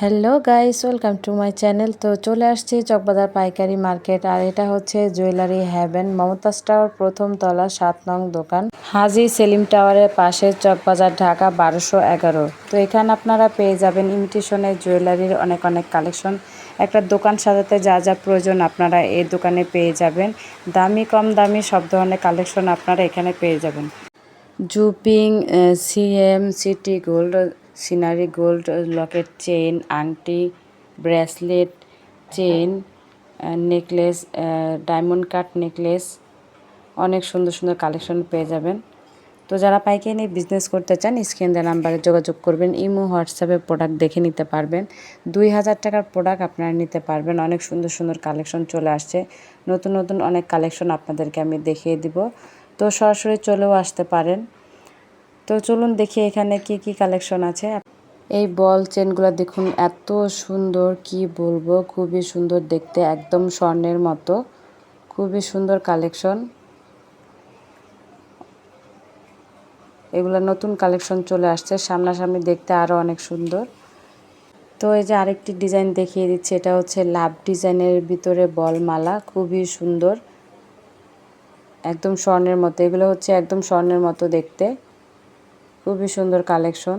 Hello guys, welcome to my channel. তো চলে আসছি চকবাজার পাইকারি মার্কেট, আর এটা হচ্ছে জুয়েলারি হ্যাভেন মমতাজ টাওয়ার, প্রথম তলা, সাত নং দোকান। হাজি সেলিম টাওয়ারের পাশে চকবাজার, ঢাকা, বারোশো এগারো। তো এখানে আপনারা পেয়ে যাবেন ইমিটেশনের জুয়েলারির অনেক অনেক কালেকশন। একটা দোকান সাজাতে যা যা প্রয়োজন আপনারা এই দোকানে পেয়ে যাবেন। দামি, কম দামি সব ধরনের কালেকশন আপনারা এখানে পেয়ে যাবেন। জুপিং CM, city gold scenery gold locket chain আংটি, bracelet chain necklace diamond cut necklace, অনেক সুন্দর সুন্দর কালেকশন পেয়ে যাবেন। তো যারা পাইকারি নিয়ে বিজনেস করতে চান, স্ক্রিন দেওয়া নাম্বারে যোগাযোগ করবেন, ইমো, হোয়াটসঅ্যাপে প্রোডাক্ট দেখে নিতে পারবেন। দুই হাজার টাকার প্রোডাক্ট আপনারা নিতে পারবেন, অনেক সুন্দর সুন্দর কালেকশন চলে আসছে। নতুন নতুন অনেক কালেকশন আপনাদেরকে আমি দেখিয়ে দিব। তো সরাসরি চলেও আসতে পারেন। তো চলুন দেখি এখানে কি কি কালেকশন আছে। এই বল চেনগুলো দেখুন, এত সুন্দর, কি বলব? খুবই সুন্দর দেখতে, একদম স্বর্ণের মতো। খুবই সুন্দর কালেকশন এগুলো নতুন কালেকশন চলে আসছে, সামনাসামনি দেখতে আরও অনেক সুন্দর। তো এই যে আরেকটি ডিজাইন দেখিয়ে দিচ্ছে, এটা হচ্ছে লাভ ডিজাইনের ভিতরে বল মালা, খুবই সুন্দর। একদম স্বর্ণের মতো, এগুলো হচ্ছে একদম স্বর্ণের মতো দেখতে। খুবই সুন্দর কালেকশন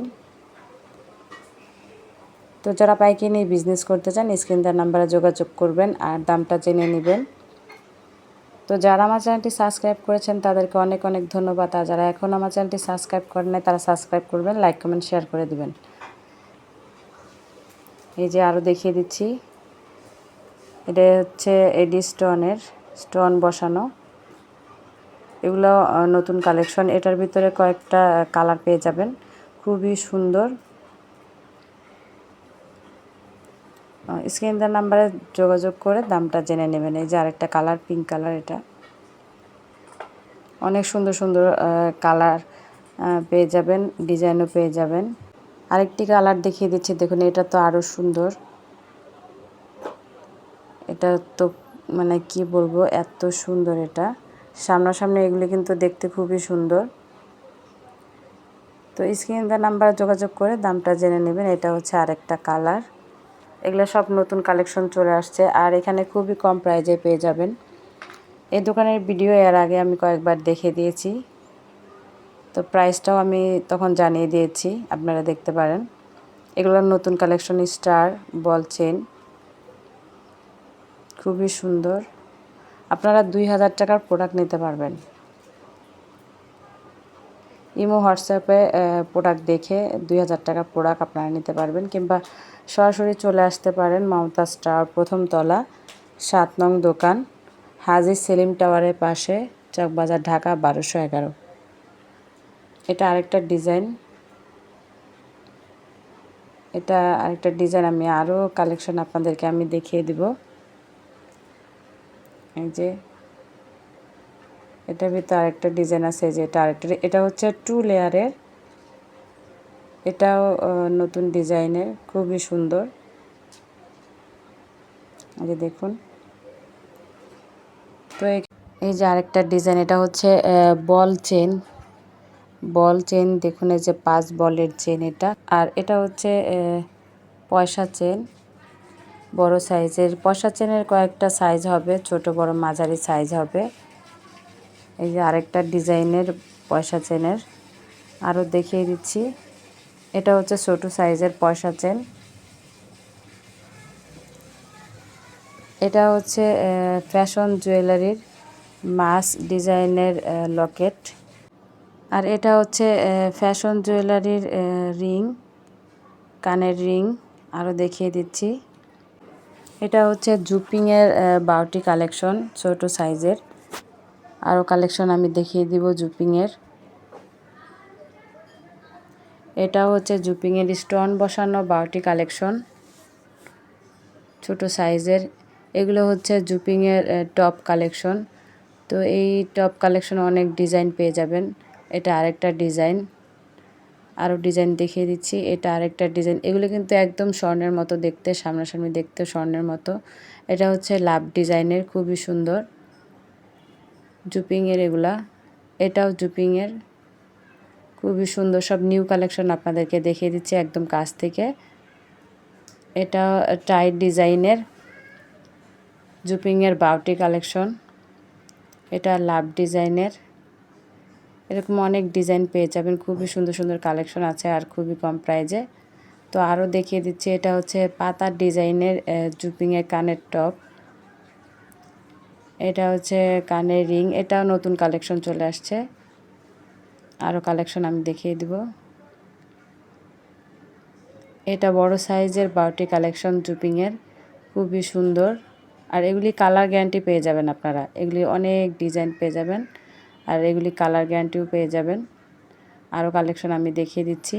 তো যারা পাইকে নিয়ে বিজনেস করতে চান স্ক্রিন তার নাম্বারে যোগাযোগ করবেন আর দামটা জেনে নেবেন। তো যারা আমার চ্যানেলটি সাবস্ক্রাইব করেছেন, তাদেরকে অনেক অনেক ধন্যবাদ। আর যারা এখন আমার চ্যানেলটি সাবস্ক্রাইব করেন নাই, তারা সাবস্ক্রাইব করবেন লাইক কমেন্ট শেয়ার করে দেবেন। এই যে আরও দেখিয়ে দিচ্ছি। এটা হচ্ছে এডি স্টোনের স্টোন বসানো। এগুলো নতুন কালেকশন এটার ভিতরে কয়েকটা কালার পেয়ে যাবেন। খুবই সুন্দর। স্ক্রিন নাম্বারে যোগাযোগ করে দামটা জেনে নেবেন। এই যে আরেকটা কালার পিঙ্ক কালার এটা। অনেক সুন্দর সুন্দর কালার পেয়ে যাবেন ডিজাইনও পেয়ে যাবেন। আরেকটি কালার দেখিয়ে দিচ্ছি। দেখুন, এটা তো আরও সুন্দর। এটা তো মানে কি বলব, এত সুন্দর এটা। সামনাসামনি এগুলি কিন্তু দেখতে খুবই সুন্দর। তো স্ক্রিন দেওয়ার নাম্বারে যোগাযোগ করে দামটা জেনে নেবেন, এটা হচ্ছে আরেকটা কালার। এগুলো সব নতুন কালেকশন চলে আসছে আর এখানে খুবই কম প্রাইজে পেয়ে যাবেন। এই দোকানের ভিডিও এর আগে আমি কয়েকবার দেখে দিয়েছি। তো প্রাইসটাও আমি তখন জানিয়ে দিয়েছি, আপনারা দেখতে পারেন। এগুলোর নতুন কালেকশন স্টার, বল চেন খুবই সুন্দর। আপনারা দুই হাজার টাকার প্রোডাক্ট নিতে পারবেন। ইমো, হোয়াটসঅ্যাপে প্রোডাক্ট দেখে দুই হাজার টাকার প্রোডাক্ট আপনারা নিতে পারবেন কিংবা সরাসরি চলে আসতে পারেন মমতাজ টাওয়ার প্রথম তলা, সাত নং দোকান, হাজি সেলিম টাওয়ারের পাশে, চকবাজার, ঢাকা, বারোশো এগারো। এটা আরেকটা ডিজাইন। এটা আরেকটা ডিজাইন আমি আরও কালেকশন আপনাদেরকে আমি দেখিয়ে দিব। এই যে, এটার ভিতরে আরেকটা ডিজাইন আছে যে এটা আরেকটা এটা হচ্ছে টু লেয়ারের এটাও নতুন ডিজাইনের, খুবই সুন্দর। যে দেখুন। তো এই যে আরেকটা ডিজাইন, এটা হচ্ছে বল চেন বল চেন দেখুন এই যে পাঁচ বলের চেন এটা। আর এটা হচ্ছে পয়সা চেন বড় সাইজের পয়সা চেনের কয়েকটা সাইজ হবে, ছোট, বড়, মাঝারি সাইজ হবে। এই যে আরেকটা ডিজাইনের পয়সা চেনের। আরও দেখিয়ে দিচ্ছি, এটা হচ্ছে ছোট সাইজের পয়সা চেন। এটা হচ্ছে ফ্যাশন জুয়েলারির মাস ডিজাইনের লকেট। আর এটা হচ্ছে ফ্যাশন জুয়েলারির রিং, কানের রিং। আরও দেখিয়ে দিচ্ছি। এটা হচ্ছে জুপিংয়ের বাউটি কালেকশন, ছোট সাইজের। আরও কালেকশন আমি দেখিয়ে দিব জুপিংয়ের এটা হচ্ছে জুপিংয়ের স্টোন বসানো বাউটি কালেকশন, ছোট সাইজের। এগুলো হচ্ছে জুপিংয়ের টপ কালেকশন। তো এই টপ কালেকশন অনেক ডিজাইন পেয়ে যাবেন। এটা আরেকটা ডিজাইন। আরও ডিজাইন দেখিয়ে দিচ্ছি। এটা আরেকটা ডিজাইন এগুলো কিন্তু একদম স্বর্ণের মতো দেখতে, সামনাসামনি দেখতে স্বর্ণের মতো। এটা হচ্ছে লাভ ডিজাইনের, খুবই সুন্দর। জুপিংয়ের এগুলা। এটাও জুপিংয়ের। খুবই সুন্দর। সব নিউ কালেকশন আপনাদেরকে দেখিয়ে দিচ্ছি একদম কাছ থেকে। এটা টাইট ডিজাইনের জুপিংয়ের বাউটি কালেকশন এটা লাভ ডিজাইনের। এরকম অনেক ডিজাইন পেয়ে যাবেন। খুবই সুন্দর সুন্দর কালেকশন আছে আর খুবই কম প্রাইজে তো আরও দেখিয়ে দিচ্ছি, এটা হচ্ছে পাতার ডিজাইনের জুপিংয়ের কানের টপ এটা হচ্ছে কানের রিং এটাও নতুন কালেকশন চলে আসছে। আরও কালেকশন আমি দেখিয়ে দিব। এটা বড় সাইজের বাউটি কালেকশন জুপিংয়ের খুবই সুন্দর। আর এগুলি কালার গ্যারান্টি পেয়ে যাবেন আপনারা। এগুলি অনেক ডিজাইন পেয়ে যাবেন। আর এগুলি কালার গ্যারান্টিও পেয়ে যাবেন। আরও কালেকশন আমি দেখিয়ে দিচ্ছি।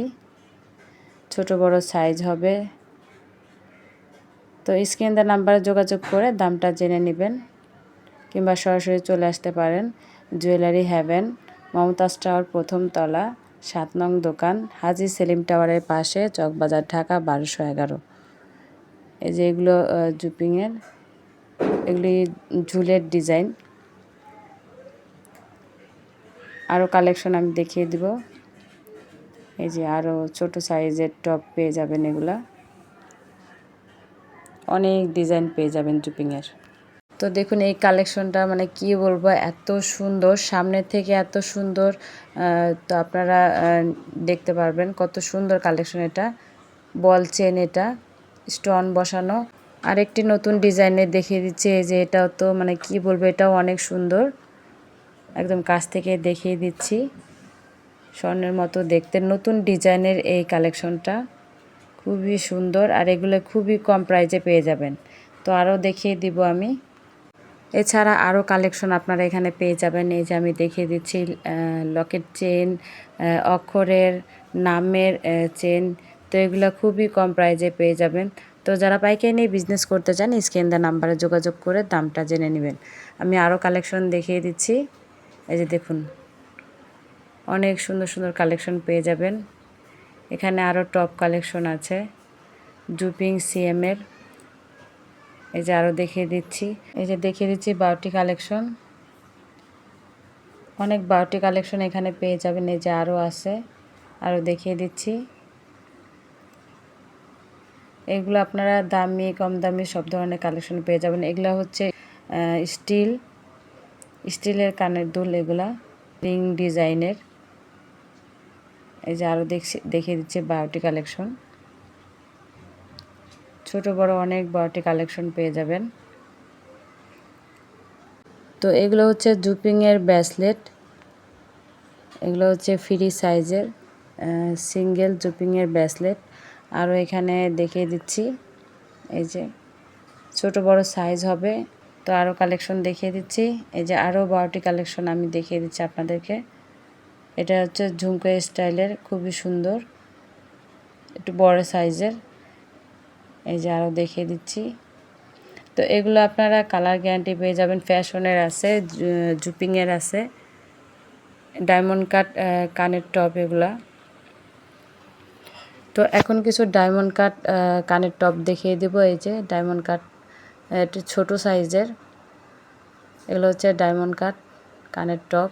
ছোট, বড় সাইজ হবে। তো স্ক্রিন দেওয়ার নাম্বারে যোগাযোগ করে দামটা জেনে নেবেন কিংবা সরাসরি চলে আসতে পারেন। জুয়েলারি হ্যাভেন মমতাজ টাওয়ার প্রথম তলা, সাত নং দোকান হাজি সেলিম টাওয়ারের পাশে, চকবাজার, ঢাকা, বারোশো এগারো। এই যে এগুলো জুপিংয়ের এগুলি ঝুলের ডিজাইন আরও কালেকশন আমি দেখিয়ে দিব। এই যে আরও ছোট সাইজের টপ পেয়ে যাবেন এগুলা। অনেক ডিজাইন পেয়ে যাবেন জুপিংয়ের তো দেখুন এই কালেকশনটা মানে কি বলব, এত সুন্দর সামনের থেকে এত সুন্দর তো আপনারা দেখতে পারবেন কত সুন্দর কালেকশন এটা। বল চেন এটা স্টোন বসানো। আরেকটি নতুন ডিজাইনের দেখিয়ে দিচ্ছে যে এটাও তো মানে কি বলব, এটাও অনেক সুন্দর। একদম কাছ থেকে দেখিয়ে দিচ্ছি। স্বর্ণের মতো দেখতে। নতুন ডিজাইনের এই কালেকশনটা খুবই সুন্দর আর এগুলো খুবই কম প্রাইজে পেয়ে যাবেন। তো আরও দেখিয়ে দিব আমি। এছাড়া আরও কালেকশন আপনারা এখানে পেয়ে যাবেন। এই যে আমি দেখিয়ে দিচ্ছি লকেট চেন অক্ষরের নামের চেন তো এগুলো খুবই কম প্রাইজে পেয়ে যাবেন। তো যারা পাইকারি নিয়ে বিজনেস করতে চান, স্ক্রিন দা নাম্বারে যোগাযোগ করে দামটা জেনে নেবেন। আমি আরও কালেকশন দেখিয়ে দিচ্ছি। এই যে দেখুন, অনেক সুন্দর সুন্দর কালেকশন পেয়ে যাবেন। এখানে আরও টপ কালেকশন আছে জুপিং সিএমের এই যে আরও দেখিয়ে দিচ্ছি, এই যে দেখিয়ে দিচ্ছি বাউটি কালেকশন অনেক বাউটি কালেকশন এখানে পেয়ে যাবেন, এই যে আরও আছে। আরও দেখিয়ে দিচ্ছি। এগুলো আপনারা দামি, কম দামি সব ধরনের কালেকশন পেয়ে যাবেন। এগুলো হচ্ছে স্টিল স্টিলের কানের দুল এগুলা, রিং ডিজাইনের। এই যে আরও দেখছি, দেখিয়ে দিচ্ছে বায়োটি কালেকশন। ছোট বড় অনেক বায়োটি কালেকশন পেয়ে যাবেন। তো এগুলো হচ্ছে জুপিংয়ের ব্যাসলেট। এগুলো হচ্ছে ফ্রি সাইজের সিঙ্গেল জুপিংয়ের ব্যাসলেট। আরও এখানে দেখিয়ে দিচ্ছি, এই যে ছোট বড় সাইজ হবে। তো আরও কালেকশন দেখিয়ে দিচ্ছি। এই যে আরও বারোটি কালেকশন আমি দেখিয়ে দিচ্ছি আপনাদেরকে। এটা হচ্ছে ঝুমকো স্টাইলের, খুবই সুন্দর। একটু বড় সাইজের। এই যে আরও দেখিয়ে দিচ্ছি। তো এগুলো আপনারা কালার গ্যারান্টি পেয়ে যাবেন। ফ্যাশনের আছে জুপিংয়ের আছে। ডায়মন্ড কাট কানের টপ এগুলা। তো এখন কিছু ডায়মন্ড কাট কানের টপ দেখিয়ে দেবো। এই যে ডায়মন্ড কাট একটু ছোটো সাইজের। এগুলো হচ্ছে ডায়মন্ড কাট, কানের টপ।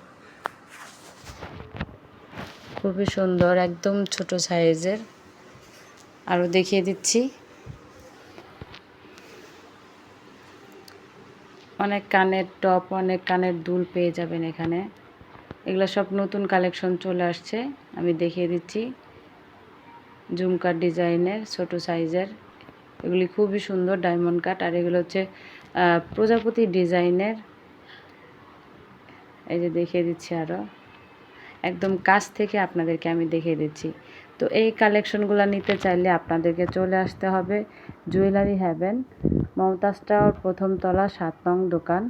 খুবই সুন্দর, একদম ছোট সাইজের। আরও দেখিয়ে দিচ্ছি। অনেক কানের টপ, অনেক কানের দুল পেয়ে যাবেন এখানে। এগুলো সব নতুন কালেকশন চলে আসছে, আমি দেখিয়ে দিচ্ছি। ঝুমকার ডিজাইনের ছোট সাইজের। এগুলি খুবই সুন্দর ডায়মন্ড কাট আর এগুলো হচ্ছে প্রজাপতি ডিজাইনের। এই যে দেখিয়ে দিচ্ছি আরও একদম কাছ থেকে আপনাদেরকে আমি দেখিয়ে দিচ্ছি। তো এই কালেকশনগুলো নিতে চাইলে আপনাদেরকে চলে আসতে হবে জুয়েলারি হ্যাভেন মমতাজ টাওয়ার প্রথম তলা, সাত নং দোকান,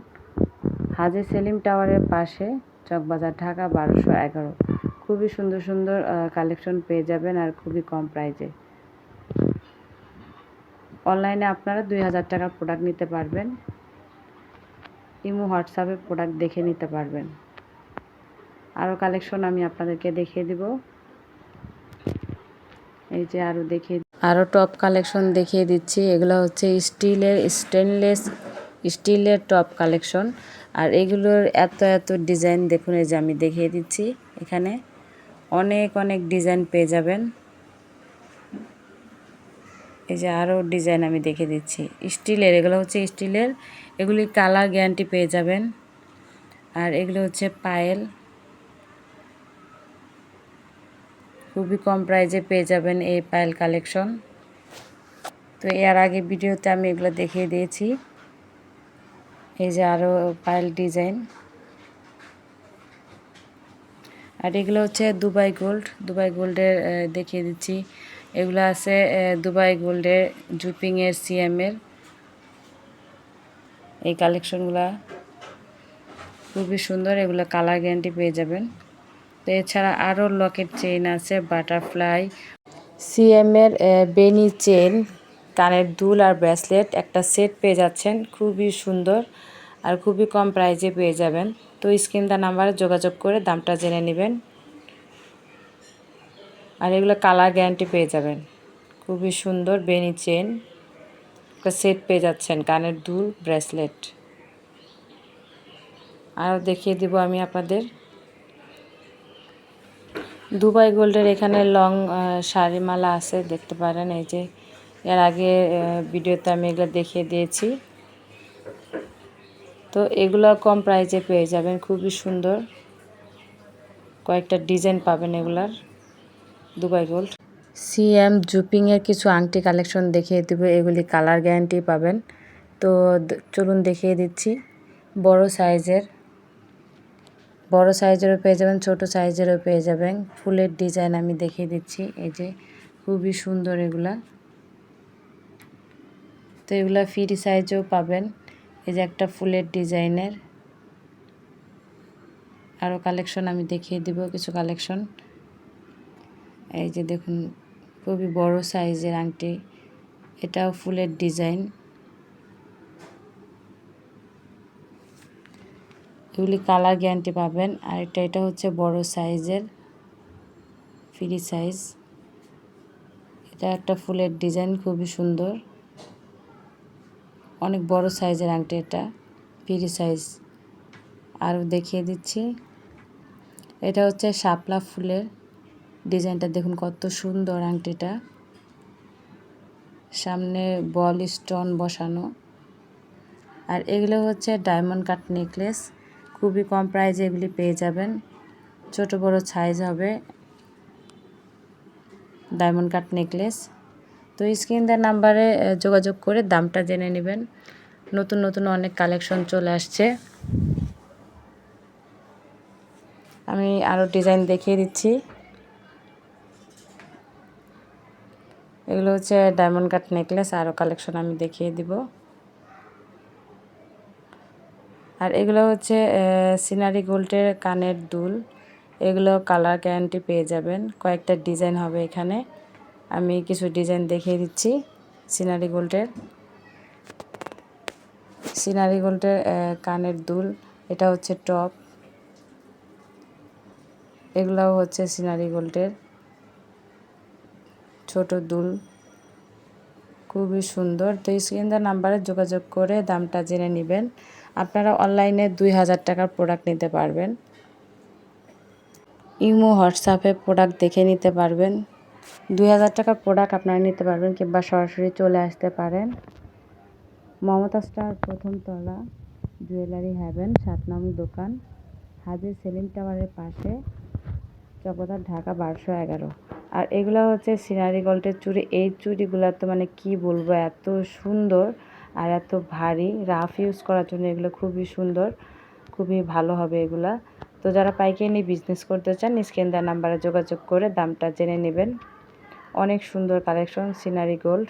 হাজি সেলিম টাওয়ারের পাশে, চকবাজার, ঢাকা, বারোশো এগারো। খুবই সুন্দর সুন্দর কালেকশন পেয়ে যাবেন আর খুবই কম প্রাইজে অনলাইনে আপনারা দুই হাজার টাকার প্রোডাক্ট নিতে পারবেন। ইমো, হোয়াটসঅ্যাপে প্রোডাক্ট দেখে নিতে পারবেন। আরও কালেকশন আমি আপনাদেরকে দেখিয়ে দিব। এই যে আরও দেখিয়ে আরও টপ কালেকশন দেখিয়ে দিচ্ছি। এগুলো হচ্ছে স্টিলের স্টেনলেস স্টিলের টপ কালেকশন আর এগুলোর এত এত ডিজাইন দেখুন, এই যে আমি দেখিয়ে দিচ্ছি এখানে। অনেক অনেক ডিজাইন পেয়ে যাবেন। এই যে আরও ডিজাইন আমি দেখে দিচ্ছি। স্টিলের, এগুলো হচ্ছে স্টিলের, এগুলি কালার গ্যারান্টি পেয়ে যাবেন। আর এগুলো হচ্ছে পায়েল। খুবই কম প্রাইজে পেয়ে যাবেন এই পায়েল কালেকশন। তো এর আগে ভিডিওতে আমি এগুলো দেখিয়ে দিয়েছি। এই যে আরও পায়েল ডিজাইন। আর এগুলো হচ্ছে দুবাই গোল্ড। দুবাই গোল্ডের দেখিয়ে দিচ্ছি। এগুলো আছে দুবাই গোল্ডের জুপিংয়ের, সিএমের। এই কালেকশনগুলো খুবই সুন্দর, এগুলো কালার গ্যারান্টি পেয়ে যাবেন। তো এছাড়া আরও লকেট চেইন আছে, বাটারফ্লাই, সিএমের বেনি চেন কানের দুল আর ব্রেসলেট, একটা সেট পেয়ে যাচ্ছেন, খুবই সুন্দর আর খুবই কম প্রাইজে পেয়ে যাবেন। তো স্ক্রিনটা নাম্বারে যোগাযোগ করে দামটা জেনে নেবেন। আর এগুলো কালার গ্যারান্টি পেয়ে যাবেন। খুবই সুন্দর বেনি চেন। সেট পেয়ে যাচ্ছেন, কানের দুল, ব্রেসলেট। আর দেখিয়ে দিব আমি আপনাদের। দুবাই গোল্ডের এখানে লং শাড়িমালা আছে, দেখতে পারেন। এই যে, এর আগে ভিডিওতে আমি এগুলো দেখিয়ে দিয়েছি। তো এগুলো কম প্রাইজে পেয়ে যাবেন, খুবই সুন্দর। কয়েকটা ডিজাইন পাবেন এগুলার। Dubai gold. সিএম জুপিংয়ের কিছু আংটি কালেকশন দেখিয়ে দেবো, এগুলি কালার গ্যারান্টি পাবেন। তো চলুন দেখিয়ে দিচ্ছি। বড় সাইজের, বড় সাইজেরও পেয়ে যাবেন, ছোট সাইজেরও পেয়ে যাবেন। ফুলের ডিজাইন আমি দেখিয়ে দিচ্ছি, এই যে খুবই সুন্দর এগুলা। তো এগুলা ফ্রি সাইজেও পাবেন, এই যে একটা ফুলের ডিজাইনের। আরও কালেকশন আমি দেখিয়ে দিব, কিছু কালেকশন। এই যে দেখুন, খুবই বড় সাইজের আংটি। এটাও ফুলের ডিজাইন। এগুলি কালার গ্যারান্টি পাবেন। আর এটা এটা হচ্ছে বড় সাইজের, ফ্রি সাইজ। এটা একটা ফুলের ডিজাইন, খুবই সুন্দর। অনেক বড় সাইজের আংটি এটা, ফ্রি সাইজ। আর দেখিয়ে দিচ্ছি। এটা হচ্ছে শাপলা ফুলের ডিজাইনটা দেখুন কত সুন্দর আংটিটা। সামনে বল স্টোন বসানো। আর এগুলো হচ্ছে ডায়মন্ড কাট নেকলেস। খুবই কম প্রাইজে এগুলি পেয়ে যাবেন। ছোট বড় সাইজ হবে ডায়মন্ড কাট নেকলেস। তো স্ক্রিন দেওয়ার নাম্বারে যোগাযোগ করে দামটা জেনে নেবেন। নতুন নতুন অনেক কালেকশন চলে আসছে। আমি আরও ডিজাইন দেখিয়ে দিচ্ছি। এগুলো হচ্ছে ডায়মন্ড কাট নেকলেস আরও কালেকশন আমি দেখিয়ে দিব। আর এগুলো হচ্ছে সিনারি গোল্ডের কানের দুল। এগুলো কালার গ্যারান্টি পেয়ে যাবেন। কয়েকটা ডিজাইন হবে এখানে। আমি কিছু ডিজাইন দেখিয়ে দিচ্ছি সিনারি গোল্ডের সিনারি গোল্ডের কানের দুল, এটা হচ্ছে টপ এগুলাও হচ্ছে সিনারি গোল্ডের ছোট দুল। খুবই সুন্দর। তো স্ক্রিনদার নাম্বারে যোগাযোগ করে দামটা জেনে নেবেন। আপনারা অনলাইনে দুই হাজার টাকার প্রোডাক্ট নিতে পারবেন। ইমো, হোয়াটসঅ্যাপে প্রোডাক্ট দেখে নিতে পারবেন। দুই হাজার টাকার প্রোডাক্ট আপনারা নিতে পারবেন কিংবা সরাসরি চলে আসতে পারেন। মমতা স্টার প্রথম তলা, জুয়েলারি হ্যাভেন, সাত নং দোকান, হাজির সেলিম টাওয়ারের পাশে চকদার ঢাকা, বারোশো এগারো। আর এগুলো হচ্ছে সিনারি গোল্ডের চুড়ি এই চুড়িগুলো তো মানে কি বলব, এত সুন্দর আর এত ভারী। রাফ ইউজ করার জন্য এগুলো খুবই সুন্দর, খুবই ভালো হবে এগুলা। তো যারা পাইকারি নিয়ে বিজনেস করতে চান স্ক্রিন দেওয়ার নাম্বারে যোগাযোগ করে দামটা জেনে নেবেন। অনেক সুন্দর কালেকশন সিনারি গোল্ড